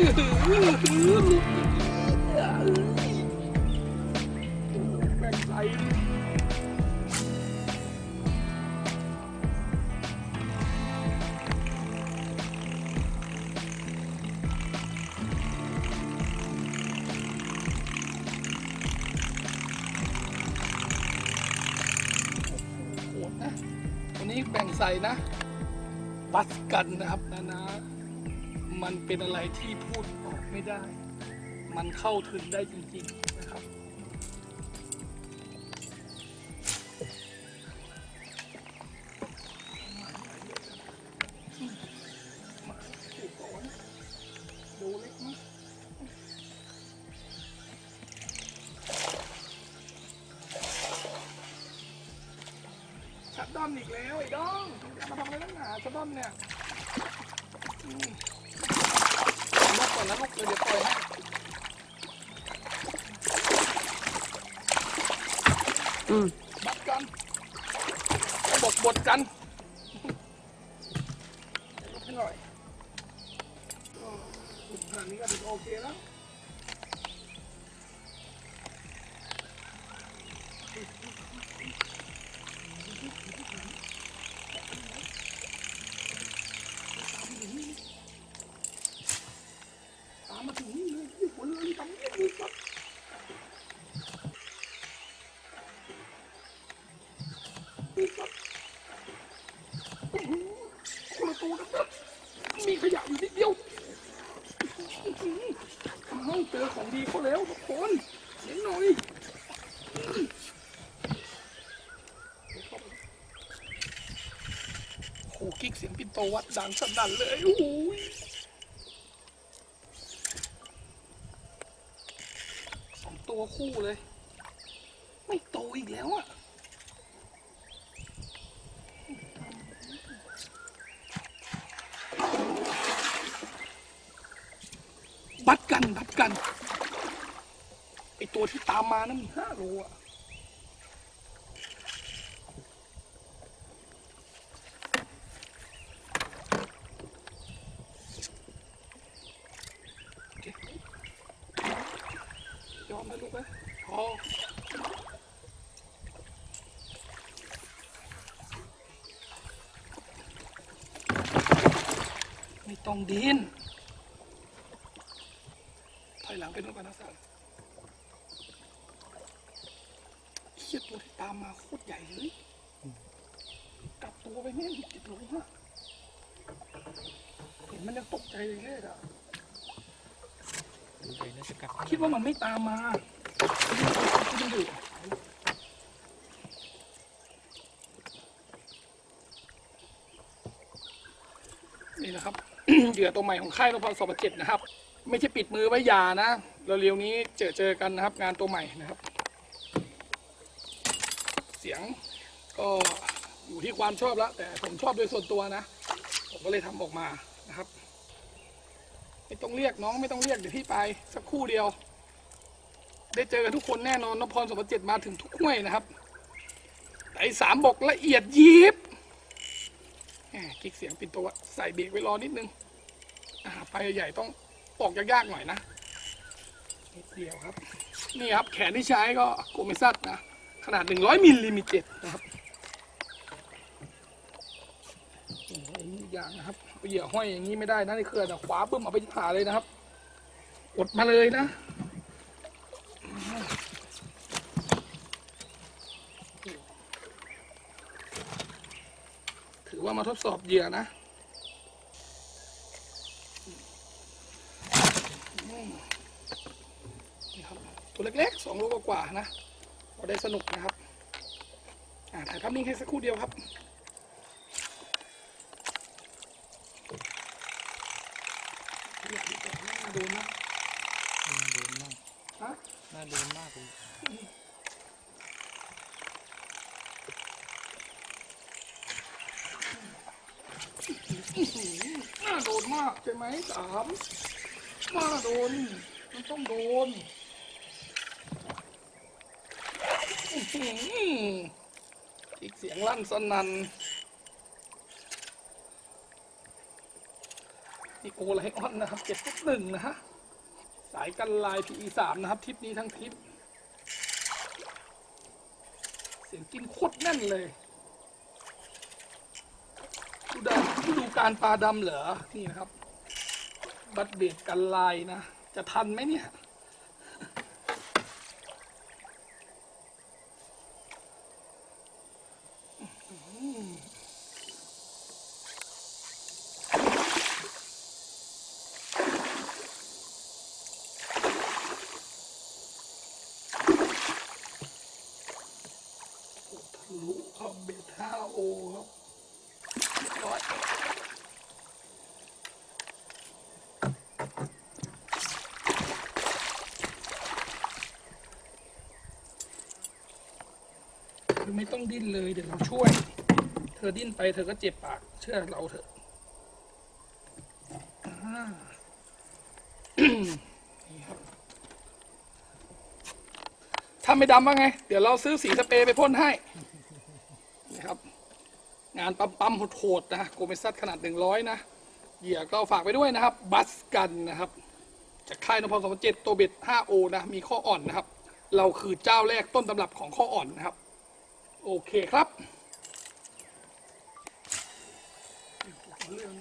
วันนี้แบ่งใส่นะ บัสกันนะครับนะนะ มันเป็นอะไรที่พูดออกไม่ได้ มันเข้าถึงได้จริงๆนะครับ ดูเล็กมั้ยชัดดอนอีกแล้วไอ้ด้องจะมาทำอะไรนักหนาชัดดอนเนี่ย กก่อนนะลูกเดี๋ยวเดี๋ยวปล่อยให้อืมบัดกันบดบดกันลดให้หน่อยก็ขนาดนี้ก็ถือโอเคแล้ว ตามมาถึงนี่เลยที่หัวเรือนี่ทำนี่ดูครับดูครับโอ้โหคนละตัวนะครับ มีขยะอยู่นิดเดียวอื้อหืออ้าเจอของดีเขาแล้วทุกคนเห็นหน่อยโหกิ๊กเสียงปินโตวัดดังสนั่นเลยโอ้โหสองตัวคู่เลย ไม่โตอีกแล้วอะ บัดกันบัดกันไอตัวที่ตามมานั้นมีห้าโลอะยอมนะลูกนะพอไม่ต้องดิน อยหลังไปนู่นก่อนนะสันเคียตัวที่ตามมาโคตรใหญ่เลยกลับตัวไปไม่ได้ติดลงฮะเห็นมันยังตกใจเลยเลยอะดูเลยน่าจะกลับคิดว่ามันไม่ตามมาคิดดูนี่นะครับ เหยื่อตัวใหม่ของค่ายนพสองเจ็ดนะครับ ไม่ใช่ปิดมือไว้ยานะเร็วนี้เจอเจอกันนะครับ งานตัวใหม่นะครับ เสียงก็อยู่ที่ความชอบแล้ว แต่ผมชอบโดยส่วนตัวนะ ผมก็เลยทำออกมานะครับ ไม่ต้องเรียกน้องไม่ต้องเรียกเดี๋ยวพี่ไปสักคู่เดียว ได้เจอกันทุกคนแน่นอนนพรสมบัติเจ็ดมาถึงทุกห้วยนะครับแต่ไอ้สามบอกละเอียดยิบแหมคลิกเสียงปิดตัวใส่เบรกไว้รอนิดนึงอ่าไปใหญ่ต้อง ปอกยากๆหน่อยนะนิดเดียวครับ นี่ครับแขนที่ใช้ก็โกเมซัสนะ ขนาด 100มิลลิมิเต็ดนะครับอีกอย่างนะครับเอาเหยื่อห้อยอย่างนี้ไม่ได้นะในเครือนะขวาบึ้มเอาไปผ่าเลยนะครับ อดมาเลยนะถือว่ามาทดสอบเหยื่อนะอืมนี่ครับตัวเล็ กๆสองโลกว่าๆนะเราได้สนุกนะครับอ่าถ่ายภาพนิ่งให้สักครู่เดียวครับอยากดูแบบน่าดูนะน่าโดนมากฮะน่าโดนมากเลยอื้อหือน่าโดนมากใช่ไหมสามน่าโดน มันต้องโดน อีกเสียงลั่นสนั่นนี่โอไลออนนะครับเจ็ดทุกหนึ่งนะฮะ สายกันลาย PE สามนะครับทริปนี้ทั้งทริป เสียงกินโคตรแน่นเลยดูดำดูการปลาดำเหรอ นี่นะครับ บัตเบดกันลายนะ จะทันไหมเนี่ย ทะลุเข้าเบ็ดห้าโอครับร้อยคื อไม่ต้องดิ้นเลยเดี๋ยวเราช่วย เธอดิ้นไปเธอก็เจ็บปากเชื่อเราเถอะถ้าไม่ดำว่าไง เดี๋ยวเราซื้อสีสเปรย์ไปพ่นให้นะครับ งานปั๊มปั๊มๆโหดๆนะโกเมซัสขนาด100นะเหยื่อก็ฝากไปด้วยนะครับ บัสกันนะครับ จากค่ายนพสมเจ็ดตัวเบ็ด 5O นะ มีข้ออ่อนนะครับ เราคือเจ้าแรกต้นตำรับของข้ออ่อนนะครับ โอเคครับเรื่อง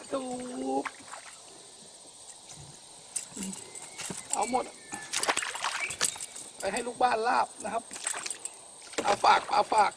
กระดูกเอาหมด ไปให้ลูกบ้านลาบนะครับ เอาฝากเอาฝาก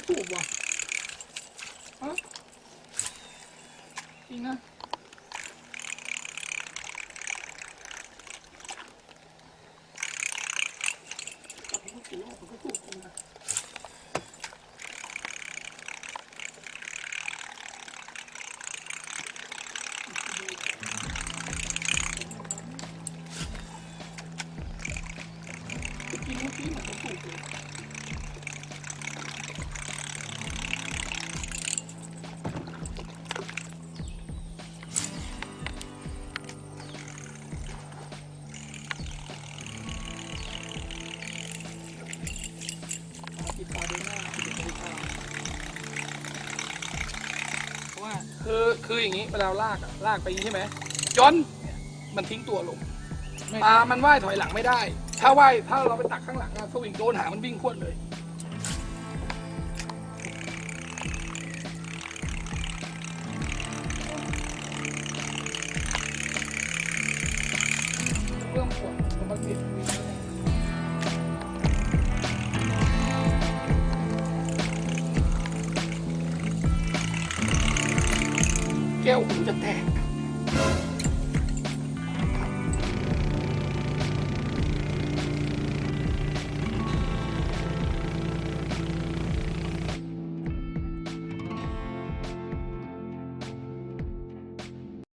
มันก็สูบว่ะฮะจริงนะ คือคืออย่างนี้เวลาลากอะลากไปอย่างนี้ใช่ไหมจนเนี่ยมันทิ้งตัวลงปลามันว่ายถอยหลังไม่ได้ ถ้าว่ายถ้าเราไปตักข้างหลังอะสวิงโดนหางมันวิ่งพรวดเลย เริ่มปวดมันติด 함께 오면 좋대.